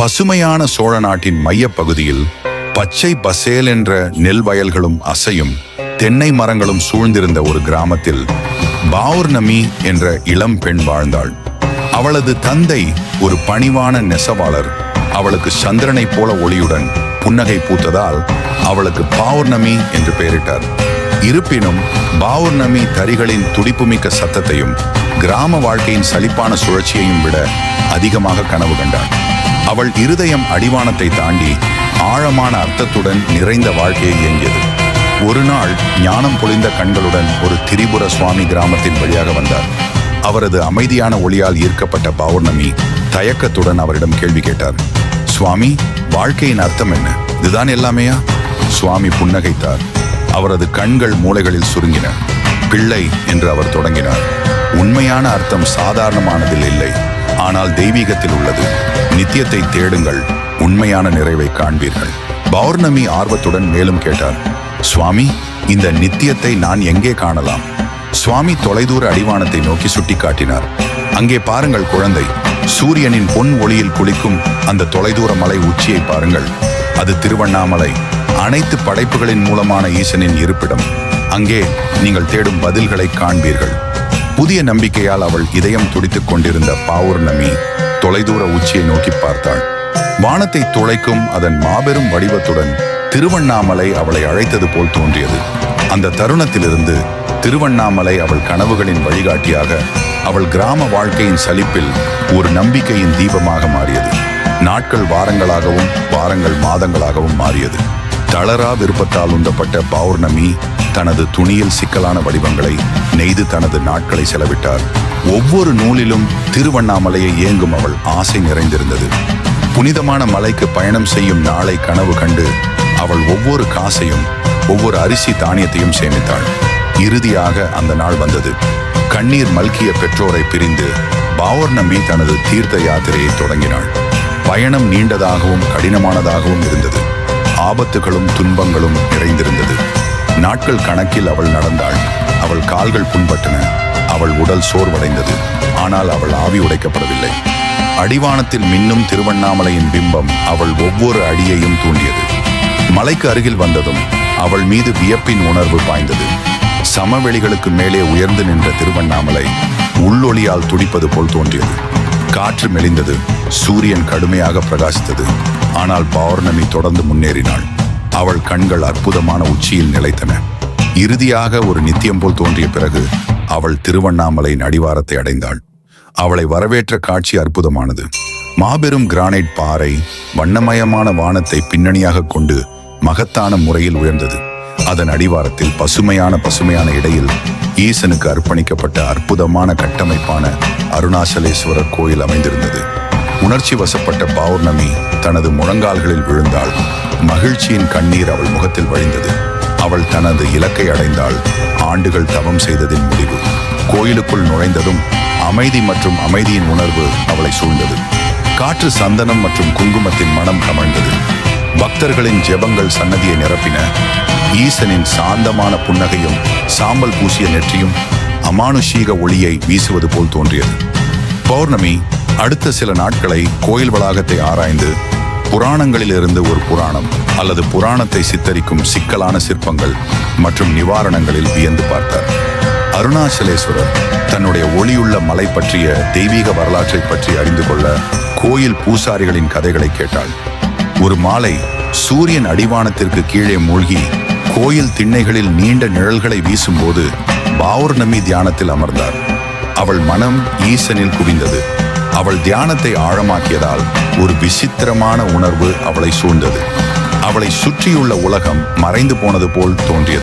பசுமையான சோழ நாட்டின் மையப்பகுதியில் பச்சை பசேல் என்ற நெல் வயல்களும் அசையும் தென்னை மரங்களும் சூழ்ந்திருந்த ஒரு கிராமத்தில் பாவுர்ணமி என்ற இளம் பெண் வாழ்ந்தாள். அவளது தந்தை ஒரு பணிவான நெசவாளர். அவளுக்கு சந்திரனைப் போல ஒளியுடன் புன்னகை பூத்ததால் அவளுக்கு பௌர்ணமி என்று பெயரிட்டார். இருப்பினும் பௌர்ணமி தரிகளின் துடிப்புமிக்க சத்தத்தையும் கிராம வாழ்க்கையின் சலிப்பான சுழற்சியையும் விட அதிகமாக கனவு கண்டாள் அவள் இருதயம் அடிவானத்தை தாண்டி ஆழமான அர்த்தத்துடன் நிறைந்த வாழ்க்கையை இயங்கியது. ஒரு நாள் ஞானம் பொழிந்த கண்களுடன் ஒரு திரிபுர சுவாமி கிராமத்தின் வழியாக வந்தார். அவரது அமைதியான ஒளியால் ஈர்க்கப்பட்ட பௌர்ணமி தயக்கத்துடன் அவரிடம் கேள்வி கேட்டார். சுவாமி வாழ்க்கையின் அர்த்தம் என்ன? இதுதான் எல்லாமேயா? சுவாமி புன்னகைத்தார். அவரது கண்கள் மூளைகளில் சுருங்கின. பிள்ளை என்று அவர் தொடங்கினார். உண்மையான அர்த்தம் சாதாரணமானதில் இல்லை. ஆனால் தெய்வீகத்தில் உள்ளது. நித்தியத்தை தேடுங்கள் உண்மையான நிறைவை காண்பீர்கள். பௌர்ணமி ஆர்வத்துடன் மேலும் கேட்டார் சுவாமி இந்த நித்தியத்தை நான் எங்கே காணலாம்? சுவாமி தொலைதூர அடிவானத்தை நோக்கி சுட்டிக்காட்டினார் அங்கே பாருங்கள் குழந்தை சூரியனின் பொன் ஒளியில் குளிக்கும் அந்த தொலைதூர மலை உச்சியை பாருங்கள். அது திருவண்ணாமலை அனைத்து படைப்புகளின் மூலமான ஈசனின் இருப்பிடம். அங்கே நீங்கள் தேடும் பதில்களை காண்பீர்கள். புதிய நம்பிக்கையால் அவள் இதயம் துடித்துக் கொண்டிருந்த பௌர்ணமி தொலைதூர உச்சியை நோக்கி பார்த்தாள். வானத்தை துளைக்கும் அதன் மாபெரும் வடிவத்துடன் திருவண்ணாமலை அவளை அழைத்தது போல் தோன்றியது. அந்த தருணத்திலிருந்து திருவண்ணாமலை அவள் கனவுகளின் வழிகாட்டியாக அவள் கிராம வாழ்க்கையின் சலிப்பில் ஒரு நம்பிக்கையின் தீபமாக மாறியது. நாட்கள் வாரங்களாகவும் வாரங்கள் மாதங்களாகவும் மாறியது. தளரா விருப்பத்தால் உந்தப்பட்ட பௌர்ணமி தனது துணியில் சிக்கலான வடிவங்களை நெய்து தனது நாட்களை செலவிட்டார். ஒவ்வொரு நூலிலும் திருவண்ணாமலையை இயங்கும் அவள் ஆசை நிறைந்திருந்தது. புனிதமான மலைக்கு பயணம் செய்யும் நாளை கனவு கண்டு அவள் ஒவ்வொரு காசையும் ஒவ்வொரு அரிசி தானியத்தையும் சேமித்தாள். இறுதியாக அந்த நாள் வந்தது. கண்ணீர் மல்கிய பெற்றோரை பிரிந்து பௌர்ணமி தனது தீர்த்த யாத்திரையை தொடங்கினாள். பயணம் நீண்டதாகவும் கடினமானதாகவும் இருந்தது. ஆபத்துகளும் துன்பங்களும் நிறைந்திருந்தது. நாட்கள் கணக்கில் அவள் நடந்தாள். அவள் கால்கள் புண்பட்டன. அவள் உடல் சோர்வடைந்தது. ஆனால் அவள் ஆவி உடைக்கப்படவில்லை. அடிவானத்தில் மின்னும் திருவண்ணாமலையின் பிம்பம் அவள் ஒவ்வொரு அடியையும் தூண்டியது. மலைக்கு அருகில் வந்ததும் அவள் மீது வியப்பின் உணர்வு பாய்ந்தது. சமவெளிகளுக்கு மேலே உயர்ந்து நின்ற திருவண்ணாமலை உள்ளொளியால் துடிப்பது போல் தோன்றியது. காற்று மெலிந்தது. சூரியன் கடுமையாக பிரகாசித்தது. ஆனால் பௌர்ணமி தொடர்ந்து முன்னேறினாள். அவள் கண்கள் அற்புதமான உச்சியில் நிலைத்தன. இறுதியாக ஒரு நித்தியம் போல் தோன்றிய பிறகு அவள் திருவண்ணாமலையின் அடிவாரத்தை அடைந்தாள். அவளை வரவேற்ற காட்சி அற்புதமானது. மாபெரும் கிரானைட் பாறை வண்ணமயமான வானத்தை பின்னணியாக கொண்டு மகத்தான முறையில் உயர்ந்தது. அதன் அடிவாரத்தில் பசுமையான பசுமையான இடையில் ஈசனுக்கு அர்ப்பணிக்கப்பட்ட அற்புதமான கட்டமைப்பான அருணாசலேஸ்வரர் கோயில் அமைந்திருந்தது. உணர்ச்சி வசப்பட்ட பௌர்ணமி தனது முழங்கால்களில் விழுந்தாள். மகிழ்ச்சியின் கண்ணீர் அவள் முகத்தில் வழிந்தது. அவள் தனது இலக்கை அடைந்தாள். ஆண்டுகள் தவம் செய்ததின் முடிவு. கோயிலுக்குள் நுழைந்ததும் அமைதி மற்றும் அமைதியின் உணர்வு அவளை சூழ்ந்தது. காற்று சந்தனம் மற்றும் குங்குமத்தின் மனம் கமழ்ந்தது. பக்தர்களின் ஜெபங்கள் சன்னதியை நிரப்பின. ஈசனின் சாந்தமான புன்னகையும் சாம்பல் பூசிய நெற்றியும் அமானுஷீக ஒளியை வீசுவது போல் தோன்றியது. பௌர்ணமி அடுத்த சில நாட்களை கோயில் வளாகத்தை ஆராய்ந்து புராணங்களிலிருந்து ஒரு புராணம் அல்லது புராணத்தை சித்தரிக்கும் சிக்கலான சிற்பங்கள் மற்றும் நிவாரணங்களில் வியந்து பார்த்தார். அருணாச்சலேஸ்வரர் தன்னுடைய ஒளியுள்ள மலை பற்றிய தெய்வீக வரலாற்றை பற்றி அறிந்து கொள்ள கோயில் பூசாரிகளின் கதைகளை கேட்டாள். ஒரு மாலை சூரியன் அடிவானத்திற்கு கீழே மூழ்கி கோயில் திண்ணைகளில் நீண்ட நிழல்களை வீசும்போது பௌர்ணமி தியானத்தில் அமர்ந்தார். அவள் மனம் ஈசனில் குவிந்தது. அவள் தியானத்தை ஆழமாக்கியதால் ஒரு விசித்திரமான உணர்வு அவளை சூழ்ந்தது. அவளை சுற்றியுள்ள உலகம் மறைந்து போனது போல் தோன்றியது.